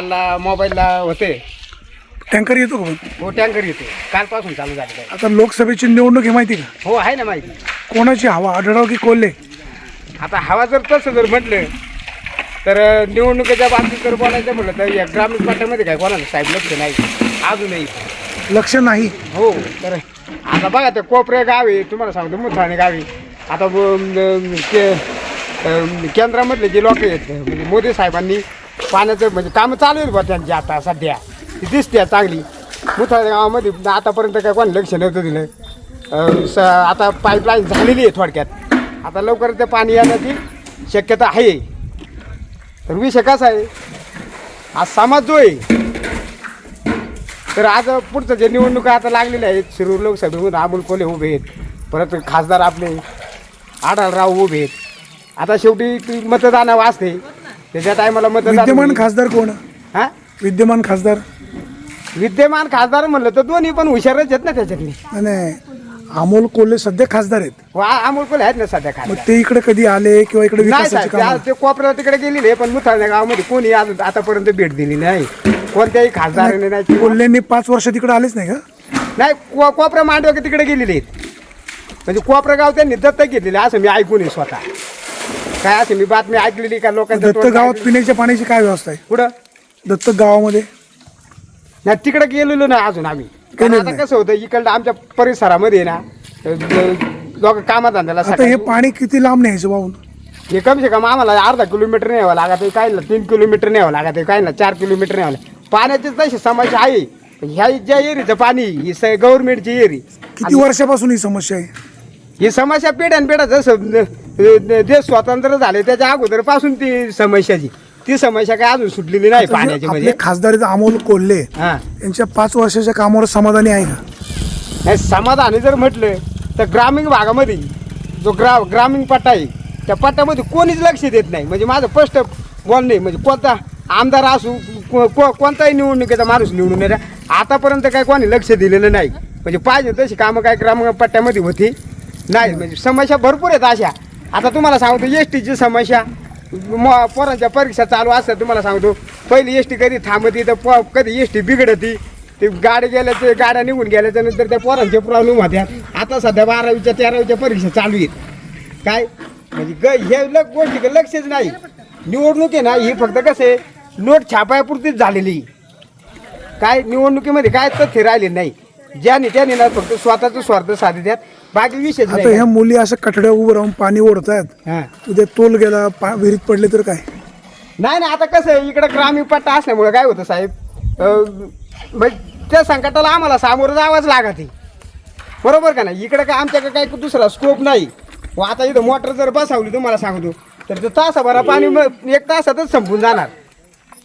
काल मोबाईलला होते. टँकर येतो का पण हो टँकर येते. कालपासून चालू झाले आता लोकसभेची निवडणूक आहे माहिती का? हो आहे ना माहिती. कोणाची हवा? आढळराव की कोल्हे? आता हवा जर तसं जर म्हटलं तर अं, निवडणुकीच्या बाबतीत जर बोलायचं म्हटलं तर या ग्रामीण पाट्यामध्ये काय कोणाला साहेब लक्ष नाही. अजूनही. लक्ष नाही. हो तर आता बघा ते कोपरे गाव आहे. तुम्हाला सांगतो मुथाणे गावी आता ब- ते अं, केंद्रामधले जे लोक आहेत म्हणजे मोदी साहेबांनी पाण्याचं म्हणजे कामं चालू आहेत बा त्यांची आता सध्या. ती दिसते चांगली. मुथाणे गावामध्ये आतापर्यंत काय कोणी लक्ष नव्हतं दिलं. स आता पाईपलाईन झालेली आहे थोडक्यात. आता लवकर ते पाणी येण्याची शक्यता आहे. तर विषय कसा आहे? आज समाज जो आहे तर आज पुढचं जे निवडणुका आता लागलेल्या आहेत शिरूर लोकसभेमधून अमोल कोले उभे आहेत परत खासदार आपले आढळराव उभे आहेत. आता शेवटी ती मतदान वाचते त्याच्या टायमाला मतदान. विद्यमान खासदार कोण? हा? विद्यमान खासदार. विद्यमान खासदार म्हणलं तर दोन्ही पण हुशारच आहेत ना त्याच्यातली. आणि अमोल कोल्हे सध्या खासदार आहेत. अमोल कोल्हे आहेत ना सध्या मग खासदार ते इकडे कधी आले किंवा इकडे नाही विकासाची साहेब ते कामं आज ते कोपऱ्यावर तिकडे गेलेले पण मुथाळण्या गावामध्ये कोणी आज आतापर्यंत भेट दिली नाही. कोणत्याही खासदाराने नाही किंवा- कोल्हेंनी पाच वर्ष तिकडे आलेच नाही का? नाही को कोपऱ्या मांडव तिकडे गेलेले आहेत. म्हणजे कोपरं गाव त्यांनी दत्तक घेतलेले असं मी ऐकून आहे स्वतः. काय असं मी बातमी ऐकलेली का लोकांच्या दत्त तोंडात गावात ऐकलेली. पिण्याच्या पाण्याची काय व्यवस्था आहे? कुठं? दत्त गावामध्ये. नाही तिकडे गेलेलो नाही अजून आम्ही. कारण गेलेलो आता कसं होतं इकडं आमच्या परिसरामध्ये ना लोक कामात आता हे पाणी किती लांब न्यायचं वाहून हे कमी से कम आम्हाला अर्धा किलोमीटर न्यावं लागत आहे काही ना तीन किलोमीटर न्यावं लागत आहे काही ना चार किलोमीटर न्यावं लागत पाण्याची तशी समस्या आहे. पण ह्या ज्या एरीचं पाणी ही गव्हर्नमेंटची एरी. किती वर्षापासून ही समस्या आहे? ही समस्या पिढ्यान पिढ्या जसं देश स्वतंत्र झाले त्याच्या अगोदरपासून ती समस्याची. ती समस्या काय अजून सुटलेली नाही पाण्याची आपले म्हणजे खासदार अमोल कोल्हे हा. यांच्या पाच वर्षाच्या कामावर समाधानी आहे का? हे समाधानी जर म्हटलं तर ग्रामीण भागामध्ये जो ग्रा ग्रामीण पट्टा आहे त्या पट्ट्यामध्ये कोणीच लक्ष देत नाही. म्हणजे माझं स्पष्ट बोल नाही म्हणजे कोणता आमदार असू को- को- कोणताही निवडणुकीचा माणूस निवडून येणार आतापर्यंत काय कोणी लक्ष दिलेलं नाही. म्हणजे पाहिजे तशी कामं काय ग्रामीण पट्ट्यामध्ये होती. नाही म्हणजे समस्या भरपूर आहेत अशा. आता तुम्हाला सांगतो एस टीची समस्या. म- पोरांच्या परीक्षा चालू असतात तुम्हाला सांगतो. पहिली एस टी कधी थांबती तर प कधी एस टी बिघडती. ते गाडी गेल्याचे गाड्या निघून गेल्याच्यानंतर त्या पोरांचे प्रॉब्लेम होत्यात आता सध्या बारावीच्या तेरावीच्या परीक्षा चालू आहेत. काय? म्हणजे ग हे ल गोष्टी लक्षच नाही. निवडणूक आहे ना ही फक्त कसं आहे नोट छापायापुरतीच झालेली. काय? निवडणुकीमध्ये काय तथ्य राहिले नाही. ज्याने त्याने ना फक्त स्वतःचं स्वार्थ साधित्यात. बाकी विषयच आता ह्या मुली असं कठड्या उभं राहून पाणी ओढत आहेत हां. उद्या तोल गेला पा विहिरीत पडले तर काय? नाही नाही आता कसं आहे इकडं ग्रामीण पट्टा असल्यामुळे काय होतं साहेब? अं, म्हणजे त्या संकटाला आम्हाला सामोरं जावंच लागत. बरोबर का नाही? इकडं काय आमच्याकडे काही दुसरा स्कोप नाही. व आता इथं मोटर जर बसवली तुम्हाला सांगतो तर ते तासाभरा पाणी मग एक तासातच संपून जाणार.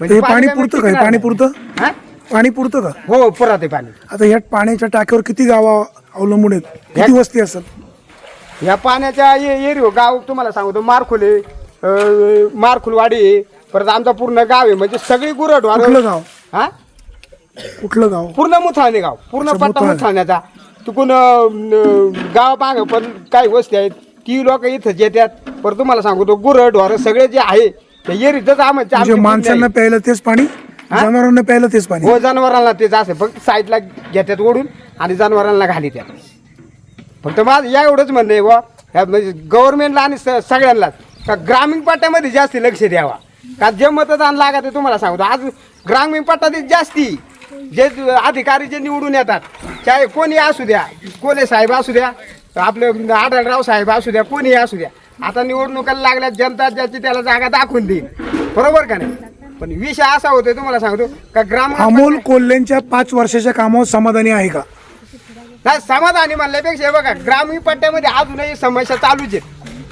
म्हणजे हे पाणी पुरतं टिकणार पाणी नाही. पुरतं? हा? पाणी पुरतं का? हो पुरात आहे पाणी. आता ह्या पाण्याच्या टाक्यावर किती गावा अवलंबून आहेत. किती ह्या- वस्ती असतात? या पाण्याच्या ए- एरियो गाव तुम्हाला सांगतो. मारखुले अं, मारखुलवाडी आहे. परत आमचा पूर्ण गाव आहे. म्हणजे सगळी कुठलं गाव? हा? कुठलं गाव? पूर्ण मुथाणे गाव. पूर्ण अच्छा, मुथाणे. मुथाण्याचा. तिकून गाव माग पण काही वस्ती आहेत. ती लोक इथंच येतात पण तुम्हाला सांगतो गुरं ढोरं सगळे जे आहे ते येरीतच आमच्या म्हणजे माणसांना प्यायला तेच पाणी जनावरांना प्यायला तेच पाणी. हो जनावरांना तेच असे. फक्त साईडला घेतात ओढून. आणि जनावरांना घाली त्या फक्त माझं या एवढंच म्हणणं आहे बुवा. ह्या म्हणजे गव्हर्नमेंटला आणि स- सगळ्यांनाच का ग्रामीण पट्ट्यामध्ये जास्ती लक्ष द्यावा. का जे मतदान लागत ते तुम्हाला सांगतो. आज ग्रामीण पट्ट्यात जास्ती. जे अधिकारी जे निवडून येतात चाहे कोणी असू द्या कोले साहेब असू द्या आपले आढळराव साहेब असू द्या कोणी असू द्या. आता निवडणुकाला लागल्या जनता ज्याची त्याला जागा दाखवून देईल. बरोबर का नाही? पण विषय असा होतोय तुम्हाला सांगतो का ग्राम अमोल कोल्हेंच्या पाच वर्षाच्या कामावर समाधानी आहे का? नाही समाधानी म्हणल्यापेक्षा हे बघा ग्रामीण पट्ट्यामध्ये अजूनही समस्या चालूच आहेत.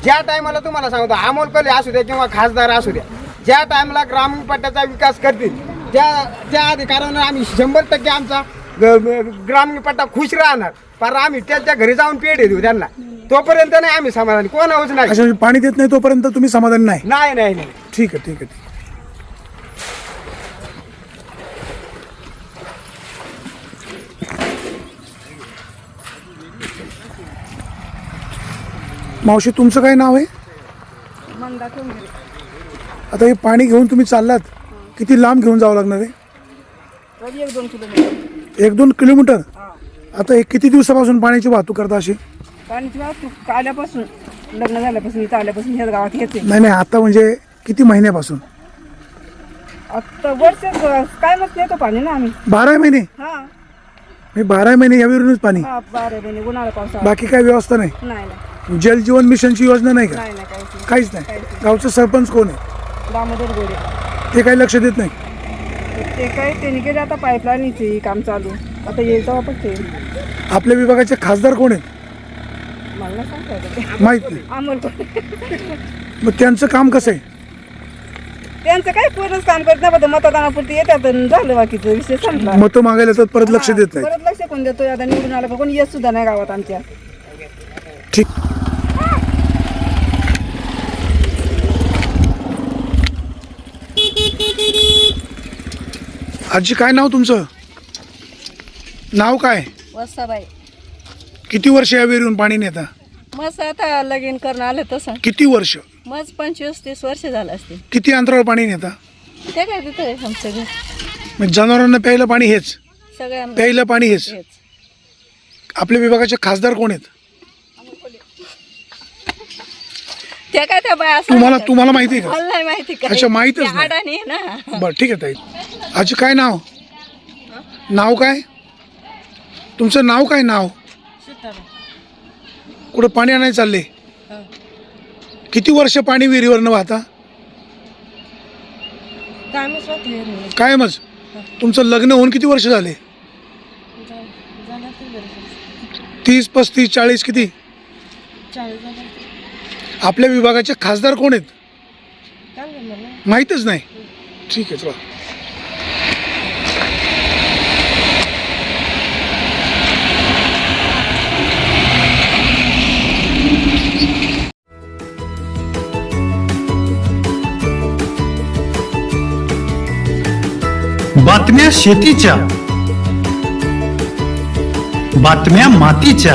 ज्या टायमाला तुम्हाला सांगतो अमोल कोल्हे असू द्या किंवा खासदार असू द्या ज्या टायमाला ग्रामीण पट्ट्याचा विकास करतील त्या त्या अधिकाऱ्यांना आम्ही शंभर टक्के आमचा ग्रामीण पट्टा खुश राहणार. पण आम्ही त्याच्या घरी जाऊन पेढे देऊ त्यांना. तोपर्यंत नाही आम्ही समाधानी. कोण होच नाही पाणी देत नाही तोपर्यंत तुम्ही समाधानी नाही? नाही नाही नाही. ठीक आहे ठीक आहे ठीक आहे. मावशी तुमचं काय नाव आहे? मंदा आता हे पाणी घेऊन तुम्ही चाललात. किती लांब घेऊन जावं लागणार आहे? तरी एक दोन किलोमीटर. एक दोन किलोमीटर? हा. आता एक किती दिवसापासून पाण्याची वाहतूक करता अशी? पाण्याची वाहतूक आल्यापासून लग्न झाल्यापासून इथं आल्यापासून ह्याच गावात येते. नाही नाही आता म्हणजे किती महिन्यापासून? आता वर्ष काय मग नेतो पाणी ना आम्ही. बारा महिने? हा. मी बारा महिने यावरूनच पाणी. हा बारा महिने उन्हाळा पावसाळा. बाकी काय व्यवस्था नाही? नाही नाही. जल जीवन मिशनची योजना नाही का? नाही नाही काहीच नाही. काहीच नाही. गावचं सरपंच कोण आहे? दामोदर गोडे. ते काही लक्ष देत नाही? ते काय त्यांनी केले आता पाईपलाईनचे काम चालू. आता येईल तेव्हा पण ते. आपल्या विभागाचे खासदार कोण आहेत? मला नाही सांगता येत. ते. माहीत नाही. अमोल. मग त्यांचं काम कसं आहे? त्यांचं काय पूर्णच काम करत नाही पण मतदानापुरती येतात आणि झालं बाकीचं विषय संपला. मतं मागायला तर परत लक्ष देत नाही परत लक्ष कोण देतोय? आता निवडून आलं पण कोणी? येत सुद्धा नाही गावात आमच्या. ठीक आजी काय नाव तुमचं? नाव काय? वसाबाई. किती वर्ष या विहिरीहून पाणी नेता? मस्त आता लगीन करून आलं तसं. किती वर्ष? मग पंचवीस तीस वर्ष झालं असते किती अंतरावर पाणी नेता? ते काय तिथं आमचं घर. म्हणजे जनावरांना प्यायला पाणी हेच. सगळ्यांना प्यायला पाणी हेच. आपल्या विभागाचे खासदार कोण आहेत ते काय त्या बाया असं तुम्हाला म्हणतात. तुम्हाला माहिती आहे का? मला नाही माहिती काय. अच्छा, माहीतच ते नाही. अडाणी आहे ना. बरं ठीक आहे ताई. आजी काय नाव? नाव काय? तुमचं नाव काय नाव? कुठं पाणी आणायला चालले? किती वर्ष पाणी विहिरीवरनं वाहता? कायमच तुमचं लग्न होऊन किती वर्ष झाले? तीस पस्तीस चाळीस किती? आपल्या विभागाचे खासदार कोण आहेत? माहीतच नाही. ठीक आहे चला. बातम्या शेतीच्या बातम्या मातीच्या